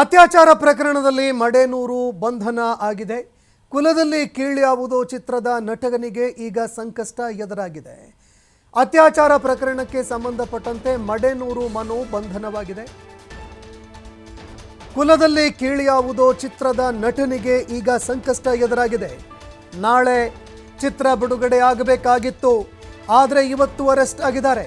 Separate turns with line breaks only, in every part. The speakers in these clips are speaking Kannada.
ಅತ್ಯಾಚಾರ ಪ್ರಕರಣದಲ್ಲಿ ಮಡೇನೂರು ಬಂಧನ ಆಗಿದೆ. ಕುಲದಲ್ಲಿ ಕೀಳ್ಯಾವುದೋ ಚಿತ್ರದ ನಟಗನಿಗೆ ಈಗ ಸಂಕಷ್ಟ ಎದುರಾಗಿದೆ. ಅತ್ಯಾಚಾರ ಪ್ರಕರಣಕ್ಕೆ ಸಂಬಂಧಪಟ್ಟಂತೆ ಮಡೇನೂರು ಮನು ಬಂಧನವಾಗಿದೆ. ಕುಲದಲ್ಲಿ ಕೀಳ್ಯಾವುದೋ ಚಿತ್ರದ ನಟನಿಗೆ ಈಗ ಸಂಕಷ್ಟ ಎದುರಾಗಿದೆ. ನಾಳೆ ಚಿತ್ರ ಬಿಡುಗಡೆ ಆಗಬೇಕಾಗಿತ್ತು ಆದರೆ ಇವತ್ತು ಅರೆಸ್ಟ್ ಆಗಿದ್ದಾರೆ.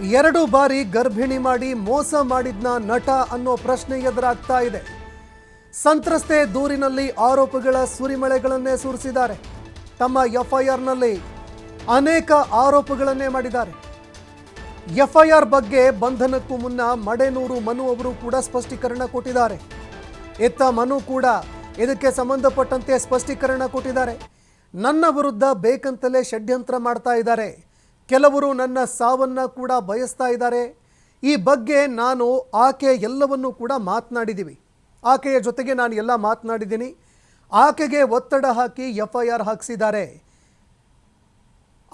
ಎರಡು ಬಾರಿ ಗರ್ಭಿಣಿ ಮಾಡಿ ಮೋಸ ಮಾಡಿದ್ನ ನಟ ಅನ್ನೋ ಪ್ರಶ್ನೆ ಎದುರಾಗ್ತಾ ಇದೆ. ಸಂತ್ರಸ್ತೆ ದೂರಿನಲ್ಲಿ ಆರೋಪಗಳ ಸುರಿಮಳೆಗಳನ್ನೇ ಸುರಿಸಿದ್ದಾರೆ. ತಮ್ಮ ಎಫ್ಐಆರ್ನಲ್ಲಿ ಅನೇಕ ಆರೋಪಗಳನ್ನೇ ಮಾಡಿದ್ದಾರೆ. ಎಫ್ಐಆರ್ ಬಗ್ಗೆ ಬಂಧನಕ್ಕೂ ಮುನ್ನ ಮಡೇನೂರು ಮನು ಅವರು ಕೂಡ ಸ್ಪಷ್ಟೀಕರಣ ಕೊಟ್ಟಿದ್ದಾರೆ. ಇತ್ತ ಮನು ಕೂಡ ಇದಕ್ಕೆ ಸಂಬಂಧಪಟ್ಟಂತೆ ಸ್ಪಷ್ಟೀಕರಣ ಕೊಟ್ಟಿದ್ದಾರೆ. ನನ್ನ ವಿರುದ್ಧ ಬೇಕಂತಲೇ ಷಡ್ಯಂತ್ರ ಮಾಡ್ತಾ ಇದ್ದಾರೆ. ಕೆಲವರು ನನ್ನ ಸಾವನ್ನ ಕೂಡ ಬಯಸ್ತಾ ಇದ್ದಾರೆ. ಈ ಬಗ್ಗೆ ನಾನು ಆಕೆ ಎಲ್ಲವನ್ನೂ ಕೂಡ ಮಾತನಾಡಿದ್ದೀವಿ ಆಕೆಯ ಜೊತೆಗೆ ನಾನು ಎಲ್ಲ ಮಾತನಾಡಿದ್ದೀನಿ. ಆಕೆಗೆ ಒತ್ತಡ ಹಾಕಿ ಎಫ್ ಐ ಆರ್ ಹಾಕಿಸಿದ್ದಾರೆ.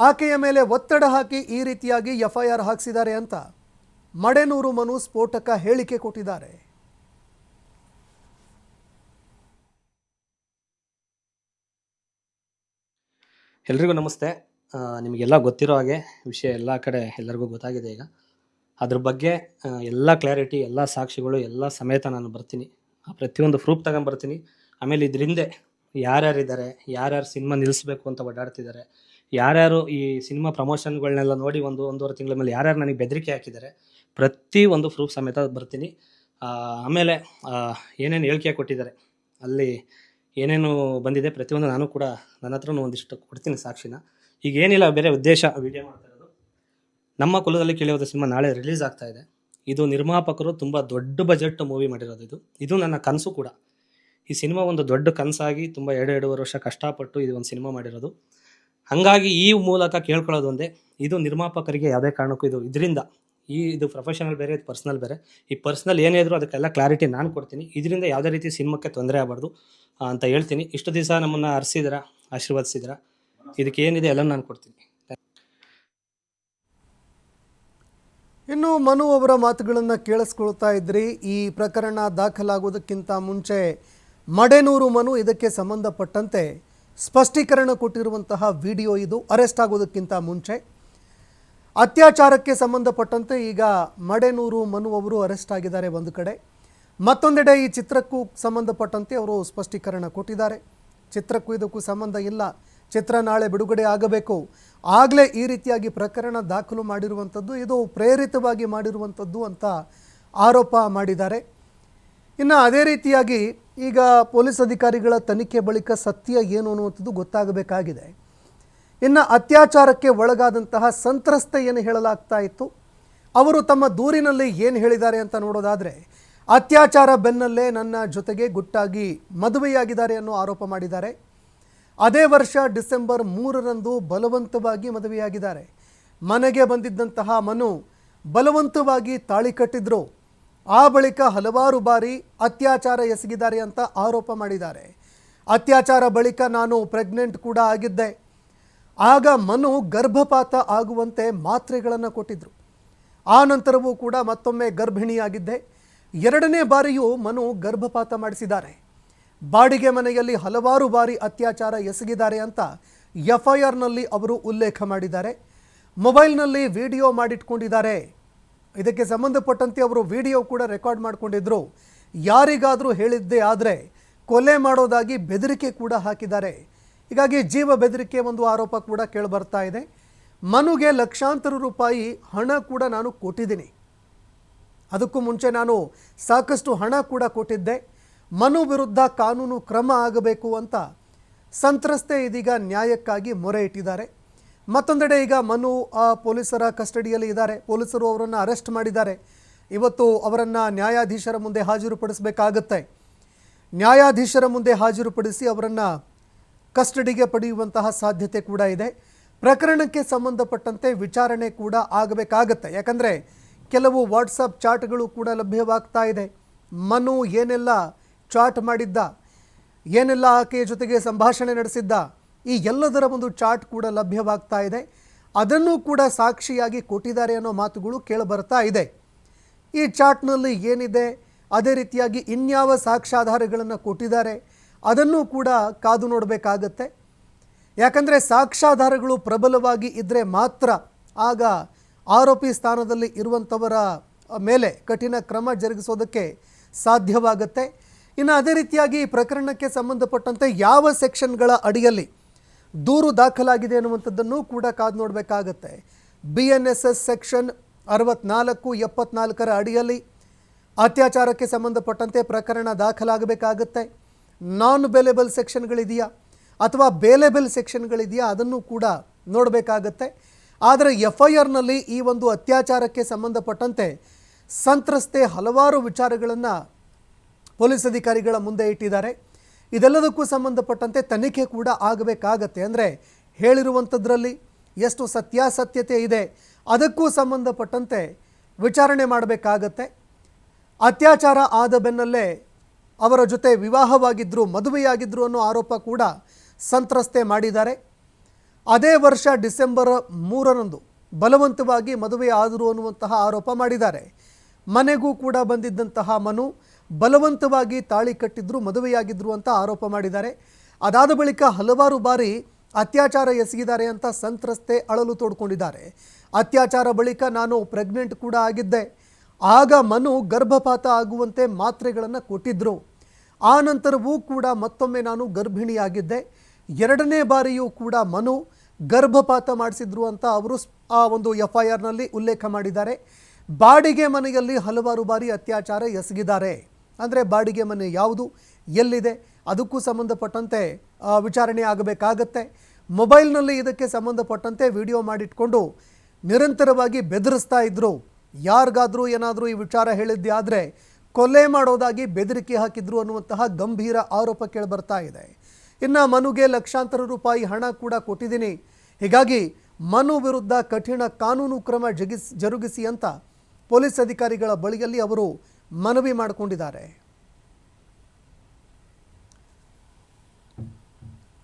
ಆಕೆಯ ಮೇಲೆ ಒತ್ತಡ ಹಾಕಿ ಈ ರೀತಿಯಾಗಿ ಎಫ್ ಐ ಆರ್ ಹಾಕಿಸಿದ್ದಾರೆ ಅಂತ ಮಡೆನೂರು ಮನು ಸ್ಫೋಟಕ ಹೇಳಿಕೆ ಕೊಟ್ಟಿದ್ದಾರೆ.
ಎಲ್ರಿಗೂ ನಮಸ್ತೆ. ನಿಮಗೆಲ್ಲ ಗೊತ್ತಿರೋ ಹಾಗೆ ವಿಷಯ ಎಲ್ಲ ಕಡೆ ಎಲ್ಲರಿಗೂ ಗೊತ್ತಾಗಿದೆ ಈಗ. ಅದ್ರ ಬಗ್ಗೆ ಎಲ್ಲ ಕ್ಲಾರಿಟಿ ಎಲ್ಲ ಸಾಕ್ಷಿಗಳು, ಎಲ್ಲ ಸಮೇತ ನಾನು ಬರ್ತೀನಿ. ಆ, ಪ್ರತಿಯೊಂದು ಪ್ರೂಫ್ ತಗೊಂಬರ್ತೀನಿ. ಆಮೇಲೆ ಇದರಿಂದ ಯಾರ್ಯಾರಿದ್ದಾರೆ, ಯಾರ್ಯಾರು ಸಿನಿಮಾ ನಿಲ್ಲಿಸ್ಬೇಕು ಅಂತ ಓಡಾಡ್ತಿದ್ದಾರೆ ಯಾರ್ಯಾರು ಈ ಸಿನಿಮಾ ಪ್ರಮೋಷನ್ಗಳನ್ನೆಲ್ಲ ನೋಡಿ ಒಂದು ಒಂದೂವರೆ ತಿಂಗಳ ಮೇಲೆ ಯಾರ್ಯಾರು ನನಗೆ ಬೆದರಿಕೆ ಹಾಕಿದ್ದಾರೆ, ಪ್ರತಿ ಒಂದು ಪ್ರೂಫ್ ಸಮೇತ ಬರ್ತೀನಿ. ಆಮೇಲೆ ಏನೇನು ಹೇಳಿಕೆ ಕೊಟ್ಟಿದ್ದಾರೆ, ಅಲ್ಲಿ ಏನೇನು ಬಂದಿದೆ, ಪ್ರತಿಯೊಂದು ನಾನು ಕೂಡ ನನ್ನ ಹತ್ರನೂ ಒಂದಿಷ್ಟು ಕೊಡ್ತೀನಿ ಸಾಕ್ಷಿನ. ಈಗ ಏನಿಲ್ಲ ಬೇರೆ ಉದ್ದೇಶ ವಿಡಿಯೋ ಮಾಡ್ತಾ ನಮ್ಮ ಕುಲದಲ್ಲಿ ಕೇಳಿಯೋದು ಸಿನಿಮಾ ನಾಳೆ ರಿಲೀಸ್ ಆಗ್ತಾ ಇದೆ. ಇದು ನಿರ್ಮಾಪಕರು ತುಂಬ ದೊಡ್ಡ ಬಜೆಟ್ ಮೂವಿ ಮಾಡಿರೋದು ಇದು. ಇದು ನನ್ನ ಕನಸು ಕೂಡ. ಈ ಸಿನಿಮಾ ಒಂದು ದೊಡ್ಡ ಕನಸಾಗಿ ತುಂಬ ಎರಡು, ಎರಡೂವರೆ ವರ್ಷ ಕಷ್ಟಪಟ್ಟು ಇದು ಒಂದು ಸಿನಿಮಾ ಮಾಡಿರೋದು. ಹಾಗಾಗಿ ಈ ಮೂಲಕ ಕೇಳ್ಕೊಳ್ಳೋದು ಒಂದೇ, ಇದು ನಿರ್ಮಾಪಕರಿಗೆ ಯಾವುದೇ ಕಾರಣಕ್ಕೂ ಇದು ಇದರಿಂದ, ಈ ಇದು ಪ್ರೊಫೆಷನಲ್ ಬೇರೆ, ಇದು ಪರ್ಸ್ನಲ್ ಬೇರೆ. ಈ ಪರ್ಸ್ನಲ್ ಏನೇ ಇದ್ರೂ ಅದಕ್ಕೆಲ್ಲ ಕ್ಲಾರಿಟಿ ನಾನು ಕೊಡ್ತೀನಿ. ಇದರಿಂದ ಯಾವುದೇ ರೀತಿ ಸಿನಿಮಾಕ್ಕೆ ತೊಂದರೆ ಆಗಬಾರ್ದು ಅಂತ ಹೇಳ್ತೀನಿ. ಇಷ್ಟು ದಿವಸ ನಮ್ಮನ್ನು ಹರಿಸಿದ್ರ ಆಶೀರ್ವದಿಸಿದ್ರ? ಇದಕ್ಕೆ ಏನಿದೆ ಎಲ್ಲ ನಾನು ಕೊಡ್ತೀನಿ.
ಇನ್ನು ಮನು ಅವರ ಮಾತುಗಳನ್ನು ಕೇಳಿಸ್ಕೊಳ್ತಾ ಇದ್ರಿ. ಈ ಪ್ರಕರಣ ದಾಖಲಾಗುವುದಕ್ಕಿಂತ ಮುಂಚೆ ಮಡೆನೂರು ಮನು ಇದಕ್ಕೆ ಸಂಬಂಧಪಟ್ಟಂತೆ ಸ್ಪಷ್ಟೀಕರಣ ಕೊಟ್ಟಿರುವಂತಹ ವಿಡಿಯೋ ಇದು. ಅರೆಸ್ಟ್ ಆಗೋದಕ್ಕಿಂತ ಮುಂಚೆ ಅತ್ಯಾಚಾರಕ್ಕೆ ಸಂಬಂಧಪಟ್ಟಂತೆ ಈಗ ಮಡೆನೂರು ಮನು ಅವರು ಅರೆಸ್ಟ್ ಆಗಿದ್ದಾರೆ ಒಂದು ಕಡೆ. ಮತ್ತೊಂದೆಡೆ ಈ ಚಿತ್ರಕ್ಕೂ ಸಂಬಂಧಪಟ್ಟಂತೆ ಅವರು ಸ್ಪಷ್ಟೀಕರಣ ಕೊಟ್ಟಿದ್ದಾರೆ. ಚಿತ್ರಕ್ಕೂ ಇದಕ್ಕೂ ಸಂಬಂಧ ಇಲ್ಲ. ಚಿತ್ರ ನಾಳೆ ಬಿಡುಗಡೆ ಆಗಬೇಕು. ಆಗಲೇ ಈ ರೀತಿಯಾಗಿ ಪ್ರಕರಣ ದಾಖಲು ಮಾಡಿರುವಂಥದ್ದು, ಇದು ಪ್ರೇರಿತವಾಗಿ ಮಾಡಿರುವಂಥದ್ದು ಅಂತ ಆರೋಪ ಮಾಡಿದ್ದಾರೆ. ಇನ್ನು ಅದೇ ರೀತಿಯಾಗಿ ಈಗ ಪೊಲೀಸ್ ಅಧಿಕಾರಿಗಳ ತನಿಖೆ ಬಳಿಕ ಸತ್ಯ ಏನು ಅನ್ನುವಂಥದ್ದು ಗೊತ್ತಾಗಬೇಕಾಗಿದೆ. ಇನ್ನು ಅತ್ಯಾಚಾರಕ್ಕೆ ಒಳಗಾದಂತಹ ಸಂತ್ರಸ್ತೆ ಏನು ಹೇಳಲಾಗ್ತಾ ಇತ್ತು? ಅವರು ತಮ್ಮ ದೂರಿನಲ್ಲಿ ಏನು ಹೇಳಿದ್ದಾರೆ ಅಂತ ನೋಡೋದಾದರೆ, ಅತ್ಯಾಚಾರ ಬೆನ್ನಲ್ಲೇ ನನ್ನ ಜೊತೆಗೆ ಗುಟ್ಟಾಗಿ ಮದುವೆಯಾಗಿದ್ದಾರೆ ಅನ್ನೋ ಆರೋಪ ಮಾಡಿದ್ದಾರೆ. ಅದೇ ವರ್ಷ ಡಿಸೆಂಬರ್ ಮೂರರಂದು ಬಲವಂತವಾಗಿ ಮದುವೆಯಾಗಿದ್ದಾರೆ. ಮನೆಗೆ ಬಂದಿದ್ದಂತಹ ಮನು ಬಲವಂತವಾಗಿ ತಾಳಿ ಕಟ್ಟಿದ್ರು. ಆ ಬಳಿಕ ಹಲವಾರು ಬಾರಿ ಅತ್ಯಾಚಾರ ಎಸಗಿದ್ದಾರೆ ಅಂತ ಆರೋಪ ಮಾಡಿದ್ದಾರೆ. ಅತ್ಯಾಚಾರ ಬಳಿಕ ನಾನು ಪ್ರೆಗ್ನೆಂಟ್ ಕೂಡ ಆಗಿದ್ದೆ. ಆಗ ಮನು ಗರ್ಭಪಾತ ಆಗುವಂತೆ ಮಾತ್ರೆಗಳನ್ನು ಕೊಟ್ಟಿದ್ರು. ಆ ನಂತರವೂ ಕೂಡ ಮತ್ತೊಮ್ಮೆ ಗರ್ಭಿಣಿಯಾಗಿದ್ದೆ. ಎರಡನೇ ಬಾರಿಯೂ ಮನು ಗರ್ಭಪಾತ ಮಾಡಿಸಿದ್ದಾರೆ. ಬಾಡಿಗೆ ಮನೆಯಲ್ಲಿ ಹಲವಾರು ಬಾರಿ ಅತ್ಯಾಚಾರ ಎಸಗಿದ್ದಾರೆ ಅಂತ ಎಫ್ ಐ ಅವರು ಉಲ್ಲೇಖ ಮಾಡಿದ್ದಾರೆ. ಮೊಬೈಲ್ನಲ್ಲಿ ವಿಡಿಯೋ ಮಾಡಿಟ್ಕೊಂಡಿದ್ದಾರೆ. ಇದಕ್ಕೆ ಸಂಬಂಧಪಟ್ಟಂತೆ ಅವರು ವಿಡಿಯೋ ಕೂಡ ರೆಕಾರ್ಡ್ ಮಾಡಿಕೊಂಡಿದ್ರು. ಯಾರಿಗಾದರೂ ಹೇಳಿದ್ದೇ ಆದರೆ ಕೊಲೆ ಮಾಡೋದಾಗಿ ಬೆದರಿಕೆ ಕೂಡ ಹಾಕಿದ್ದಾರೆ. ಹೀಗಾಗಿ ಜೀವ ಬೆದರಿಕೆ ಒಂದು ಆರೋಪ ಕೂಡ ಕೇಳಿಬರ್ತಾ ಇದೆ. ಮನುಗೆ ಲಕ್ಷಾಂತರ ರೂಪಾಯಿ ಹಣ ಕೂಡ ನಾನು ಕೊಟ್ಟಿದ್ದೀನಿ. ಅದಕ್ಕೂ ಮುಂಚೆ ನಾನು ಸಾಕಷ್ಟು ಹಣ ಕೂಡ ಕೊಟ್ಟಿದ್ದೆ. ಮನು ವಿರುದ್ಧ ಕಾನೂನು ಕ್ರಮ ಆಗಬೇಕು ಅಂತ ಸಂತ್ರಸ್ತೆ ಇದೀಗ ನ್ಯಾಯಕ್ಕಾಗಿ ಮೊರೆ ಇಟ್ಟಿದ್ದಾರೆ. ಮತ್ತೊಂದೆಡೆ ಈಗ ಮನು ಆ ಪೊಲೀಸರ ಕಸ್ಟಡಿಯಲ್ಲಿ ಇದ್ದಾರೆ. ಪೊಲೀಸರು ಅವರನ್ನು ಅರೆಸ್ಟ್ ಮಾಡಿದ್ದಾರೆ. ಇವತ್ತು ಅವರನ್ನು ನ್ಯಾಯಾಧೀಶರ ಮುಂದೆ ಹಾಜರುಪಡಿಸಬೇಕಾಗತ್ತೆ. ನ್ಯಾಯಾಧೀಶರ ಮುಂದೆ ಹಾಜರುಪಡಿಸಿ ಅವರನ್ನು ಕಸ್ಟಡಿಗೆ ಪಡೆಯುವಂತಹ ಸಾಧ್ಯತೆ ಕೂಡ ಇದೆ. ಪ್ರಕರಣಕ್ಕೆ ಸಂಬಂಧಪಟ್ಟಂತೆ ವಿಚಾರಣೆ ಕೂಡ ಆಗಬೇಕಾಗತ್ತೆ. ಯಾಕಂದರೆ ಕೆಲವು ವಾಟ್ಸಪ್ ಚಾಟ್ಗಳು ಕೂಡ ಲಭ್ಯವಾಗ್ತಾ ಇದೆ. ಮನು ಏನೆಲ್ಲ ಚಾಟ್ ಮಾಡಿದ್ದ. ಏನೆಲ್ಲ ಆಕೆಯ ಜೊತೆಗೆ ಸಂಭಾಷಣೆ ನಡೆಸಿದ್ದ? ಈ ಎಲ್ಲದರ ಒಂದು ಚಾಟ್ ಕೂಡ ಲಭ್ಯವಾಗ್ತಾ ಇದೆ. ಅದನ್ನು ಕೂಡ ಸಾಕ್ಷಿಯಾಗಿ ಕೊಟ್ಟಿದ್ದಾರೆ ಅನ್ನೋ ಮಾತುಗಳು ಕೇಳಿಬರ್ತಾ ಇದೆ. ಈ ಚಾಟ್ನಲ್ಲಿ ಏನಿದೆ? ಅದೇ ರೀತಿಯಾಗಿ ಇನ್ಯಾವ ಸಾಕ್ಷ್ಯಾಧಾರಗಳನ್ನು ಕೊಟ್ಟಿದ್ದಾರೆ? ಅದನ್ನು ಕೂಡ ಕಾದು ನೋಡಬೇಕಾಗತ್ತೆ. ಯಾಕಂದರೆ ಸಾಕ್ಷ್ಯಾಧಾರಗಳು ಪ್ರಬಲವಾಗಿ ಇದ್ದರೆ ಮಾತ್ರ ಆಗ ಆರೋಪಿ ಸ್ಥಾನದಲ್ಲಿ ಇರುವಂಥವರ ಮೇಲೆ ಕಠಿಣ ಕ್ರಮ ಜರುಗಿಸೋದಕ್ಕೆ ಸಾಧ್ಯವಾಗುತ್ತೆ. ಇನ್ನು ಅದೇ ರೀತಿಯಾಗಿ ಈ ಪ್ರಕರಣಕ್ಕೆ ಸಂಬಂಧಪಟ್ಟಂತೆ ಯಾವ ಸೆಕ್ಷನ್ಗಳ ಅಡಿಯಲ್ಲಿ ದೂರು ದಾಖಲಾಗಿದೆ ಅನ್ನುವಂಥದ್ದನ್ನು ಕೂಡ ಕಾದು ನೋಡಬೇಕಾಗತ್ತೆ. B N S S section ಅರವತ್ನಾಲ್ಕು, ಎಪ್ಪತ್ನಾಲ್ಕರ ಅಡಿಯಲ್ಲಿ ಅತ್ಯಾಚಾರಕ್ಕೆ ಸಂಬಂಧಪಟ್ಟಂತೆ ಪ್ರಕರಣ ದಾಖಲಾಗಬೇಕಾಗತ್ತೆ. ನಾನ್ ಬೇಲೆಬಲ್ ಸೆಕ್ಷನ್ಗಳಿದೆಯಾ ಅಥವಾ ಬೇಲೆಬಲ್ ಸೆಕ್ಷನ್ಗಳಿದೆಯಾ ಅದನ್ನು ಕೂಡ ನೋಡಬೇಕಾಗತ್ತೆ. ಆದರೆ ಎಫ್ ಐ ಆರ್ನಲ್ಲಿ ಈ ಒಂದು ಅತ್ಯಾಚಾರಕ್ಕೆ ಸಂಬಂಧಪಟ್ಟಂತೆ ಸಂತ್ರಸ್ತೆ ಹಲವಾರು ವಿಚಾರಗಳನ್ನು ಪೊಲೀಸ್ ಅಧಿಕಾರಿಗಳ ಮುಂದೆ ಇಟ್ಟಿದ್ದಾರೆ. ಇದೆಲ್ಲದಕ್ಕೂ ಸಂಬಂಧಪಟ್ಟಂತೆ ತನಿಖೆ ಕೂಡ ಆಗಬೇಕಾಗತ್ತೆ. ಅಂದರೆ ಹೇಳಿರುವಂಥದ್ರಲ್ಲಿ ಎಷ್ಟು ಸತ್ಯಾಸತ್ಯತೆ ಇದೆ, ಅದಕ್ಕೂ ಸಂಬಂಧಪಟ್ಟಂತೆ ವಿಚಾರಣೆ ಮಾಡಬೇಕಾಗತ್ತೆ. ಅತ್ಯಾಚಾರ ಆದ ಬೆನ್ನಲ್ಲೇ ಅವರ ಜೊತೆ ವಿವಾಹವಾಗಿದ್ದರು ಮದುವೆಯಾಗಿದ್ದರು ಅನ್ನೋ ಆರೋಪ ಕೂಡ ಸಂತ್ರಸ್ತೆ ಮಾಡಿದ್ದಾರೆ. ಅದೇ ವರ್ಷ ಡಿಸೆಂಬರ್ ಮೂರರಂದು ಬಲವಂತವಾಗಿ ಮದುವೆ ಆದರು ಅನ್ನುವಂತಹ ಆರೋಪ ಮಾಡಿದ್ದಾರೆ. ಮನೆಗೂ ಕೂಡ ಬಂದಿದ್ದಂತಹ ಮನು ಬಲವಂತವಾಗಿ ತಾಳಿ ಕಟ್ಟಿದ್ರು, ಮದುವೆಯಾಗಿದ್ರು ಅಂತ ಆರೋಪ ಮಾಡಿದ್ದಾರೆ. ಅದಾದ ಬಳಿಕ ಹಲವಾರು ಬಾರಿ ಅತ್ಯಾಚಾರ ಎಸಗಿದ್ದಾರೆ ಅಂತ ಸಂತ್ರಸ್ತೆ ಅಳಲು ತೋಡ್ಕೊಂಡಿದ್ದಾರೆ. ಅತ್ಯಾಚಾರ ಬಳಿಕ ನಾನು ಪ್ರೆಗ್ನೆಂಟ್ ಕೂಡ ಆಗಿದ್ದೆ. ಆಗ ಮನು ಗರ್ಭಪಾತ ಆಗುವಂತೆ ಮಾತ್ರೆಗಳನ್ನು ಕೊಟ್ಟಿದ್ದರು ಆ ನಂತರವೂ ಕೂಡ ಮತ್ತೊಮ್ಮೆ ನಾನು ಗರ್ಭಿಣಿಯಾಗಿದ್ದೆ. ಎರಡನೇ ಬಾರಿಯೂ ಕೂಡ ಮನು ಗರ್ಭಪಾತ ಮಾಡಿಸಿದ್ರು ಅಂತ ಅವರು ಆ ಒಂದು ಎಫ್ ಐ ಆರ್ನಲ್ಲಿ ಉಲ್ಲೇಖ ಮಾಡಿದ್ದಾರೆ. ಬಾಡಿಗೆ ಮನೆಯಲ್ಲಿ ಹಲವಾರು ಬಾರಿ ಅತ್ಯಾಚಾರ ಎಸಗಿದ್ದಾರೆ. ಅಂದರೆ ಬಾಡಿಗೆ ಮನೆ ಯಾವುದು? ಎಲ್ಲಿದೆ? ಅದಕ್ಕೂ ಸಂಬಂಧಪಟ್ಟಂತೆ ವಿಚಾರಣೆ ಆಗಬೇಕಾಗತ್ತೆ. ಮೊಬೈಲ್ನಲ್ಲಿ ಇದಕ್ಕೆ ಸಂಬಂಧಪಟ್ಟಂತೆ ವಿಡಿಯೋ ಮಾಡಿಟ್ಕೊಂಡು ನಿರಂತರವಾಗಿ ಬೆದರಿಸ್ತಾ ಇದ್ದರು ಯಾರಿಗಾದರೂ ಏನಾದರೂ ಈ ವಿಚಾರ ಹೇಳಿದ್ದೆ ಆದರೆ ಕೊಲೆ ಮಾಡೋದಾಗಿ ಬೆದರಿಕೆ ಹಾಕಿದ್ರು ಅನ್ನುವಂತಹ ಗಂಭೀರ ಆರೋಪ ಕೇಳಿಬರ್ತಾ ಇದೆ. ಇನ್ನು ಮನುಗೆ ಲಕ್ಷಾಂತರ ರೂಪಾಯಿ ಹಣ ಕೂಡ ಕೊಟ್ಟಿದ್ದೀನಿ. ಹೀಗಾಗಿ ಮನು ವಿರುದ್ಧ ಕಠಿಣ ಕಾನೂನು ಕ್ರಮ ಜಗಿಸ್, ಜರುಗಿಸಿ ಅಂತ ಪೊಲೀಸ್ ಅಧಿಕಾರಿಗಳ ಬಳಿಯಲ್ಲಿ ಅವರು ಮನವಿ ಮಾಡಿಕೊಂಡಿದ್ದಾರೆ.